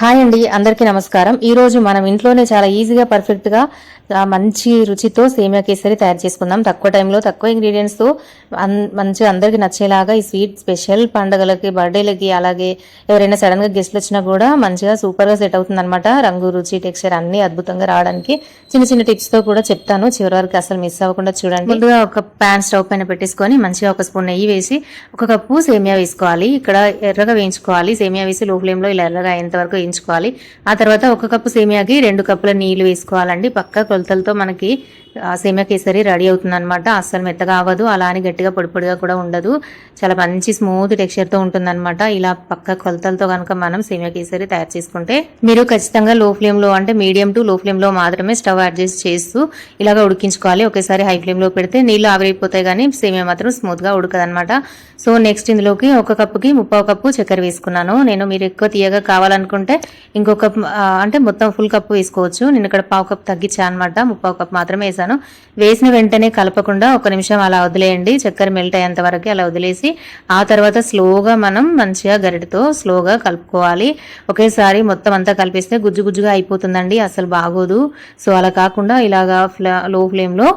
Hi అండి అందరికీ నమస్కారం. ఈ రోజు మనం ఇంట్లోనే చాలా ఈజీగా పర్ఫెక్ట్గా మంచి రుచితో సేమియా కేసరి తయారు చేసుకుందాం. తక్కువ టైంలో తక్కువ ఇంగ్రీడియంట్స్తో మంచిగా అందరికి నచ్చేలాగా ఈ స్వీట్ స్పెషల్ పండగలకి బర్త్డేలకి అలాగే ఎవరైనా సడన్గా గెస్ట్లు వచ్చినా కూడా మంచిగా సూపర్గా సెట్ అవుతుంది అనమాట రంగు రుచి టెక్స్చర్ అన్ని అద్భుతంగా రావడానికి చిన్న చిన్న టిప్స్తో కూడా చెప్తాను. చివరి వరకు అసలు మిస్ అవ్వకుండా చూడండి. ముందుగా ఒక ప్యాన్ స్టవ్ పైన పెట్టేసుకొని మంచిగా ఒక స్పూన్ నెయ్యి వేసి ఒక కప్పు సేమియా వేసుకోవాలి. ఇక్కడ ఎర్రగా వేయించుకోవాలి. సేమియా వేసి లో ఫ్లేమ్లో ఇలా ఎర్రగా అయ్యేంత వరకు వేయించుకోవాలి. ఆ తర్వాత ఒక కప్పు సేమియాకి రెండు కప్పుల నీళ్ళు వేసుకోవాలండి. పక్క కొలతలతో మనకి సేమియా కేసరి రెడీ అవుతుంది అనమాట అస్సలు మెత్తగా అవ్వదు. అలా అని గట్టిగా పొడి పొడిగా కూడా ఉండదు. చాలా మంచి స్మూత్ టెక్స్చర్తో ఉంటుందన్నమాట. ఉంటుంది అనమాట ఇలా పక్క కొలతలతో కనుక మనం సేమియా కేసరి తయారు చేసుకుంటే మీరు ఖచ్చితంగా లో ఫ్లేమ్లో అంటే మీడియం టు లో ఫ్లేమ్లో మాత్రమే స్టవ్ అడ్జస్ట్ చేస్తూ ఇలాగ ఉడికించుకోవాలి. ఒకేసారి హై ఫ్లేమ్లో పెడితే నీళ్ళు ఆవిరైపోతాయి కానీ సేమియా మాత్రం స్మూత్గా ఉడకదనమాట సో నెక్స్ట్ ఇందులోకి ఒక కప్పుకి ముప్పావు కప్పు చక్కెర వేసుకున్నాను. నేను మీరు ఎక్కువ తీయగా కావాలనుకుంటే ఇంకొక అంటే మొత్తం ఫుల్ కప్పు వేసుకోవచ్చు. నేను ఇక్కడ పావు కప్ తగ్గించాను అనమాట ముప్పావు కప్ మాత్రమే వేసాను. వేసిన వెంటనే కలపకుండా ఒక నిమిషం అలా వదిలేయండి. చక్కెర మెల్ట్ అయ్యేంత వరకు అలా వదిలేసి ఆ తర్వాత స్లోగా మనం మంచిగా గరిటతో స్లోగా కలుపుకోవాలి. ఒకేసారి మొత్తం అంతా కలిపేస్తే గుజ్జు గుజ్జుగా అయిపోతుందండి. అసలు బాగోదు. సో అలా కాకుండా ఇలాగా ఫ్లా లో ఫ్లేమ్లో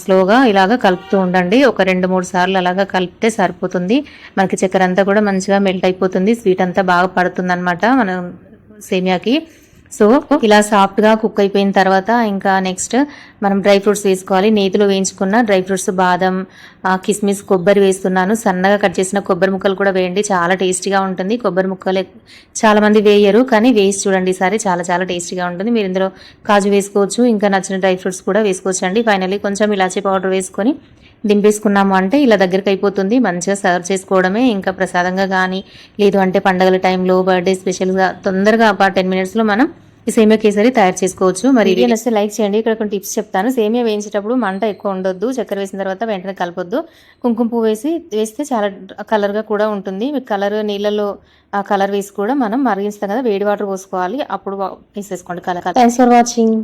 స్లోగా ఇలాగ కలుపుతూ ఉండండి. ఒక రెండు మూడు సార్లు అలాగా కలిపితే సరిపోతుంది. మనకి చక్కెర అంతా కూడా మంచిగా మెల్ట్ అయిపోతుంది. స్వీట్ అంతా బాగా పడుతుంది అనమాట మనం సేమియాకి. సో ఇలా సాఫ్ట్గా కుక్ అయిపోయిన తర్వాత ఇంకా నెక్స్ట్ మనం డ్రై ఫ్రూట్స్ వేసుకోవాలి. నేతిలో వేయించుకున్న డ్రై ఫ్రూట్స్ బాదం ఆ, కిస్మిస్ కొబ్బరి వేస్తున్నాను. సన్నగా కట్ చేసిన కొబ్బరి ముక్కలు కూడా వేయండి. చాలా టేస్టీగా ఉంటుంది. కొబ్బరి ముక్కలు చాలామంది చాలా మంది వేయరు కానీ వేసి చూడండి ఈసారి. చాలా చాలా టేస్టీగా ఉంటుంది. మీరు ఇందులో కాజు వేసుకోవచ్చు ఇంకా నచ్చిన డ్రై ఫ్రూట్స్ కూడా వేసుకోవచ్చు అండి ఫైనల్లీ కొంచెం ఇలాచీ పౌడర్ వేసుకొని దింపేసుకున్నాము అంటే ఇలా దగ్గరికి అయిపోతుంది. మంచిగా సర్వ్ చేసుకోవడమే ఇంకా ప్రసాదంగా కానీ లేదు అంటే పండగల టైంలో బర్త్డే స్పెషల్గా తొందరగా ఒక టెన్ మినిట్స్లో మనం ఈ సేమియా కేసరి తయారు చేసుకోవచ్చు. మరి వీడియో నచ్చితే లైక్ చేయండి. ఇక్కడ కొన్ని టిప్స్ చెప్తాను. సేమియా వేయించేటప్పుడు మంట ఎక్కువ ఉండొద్దు. చక్కెర వేసిన తర్వాత వెంటనే కలపొద్దు. కుంకుమ పువ్వు వేసి వేస్తే చాలా కలర్గా కూడా ఉంటుంది. మీకు కలర్ నీళ్ళలో ఆ కలర్ వేసి కూడా మనం మరిగిస్తాం కదా వేడి వాటర్ పోసుకోవాలి. అప్పుడు వేసేసుకోండి కలర్ థ్యాంక్స్ ఫర్ వాచింగ్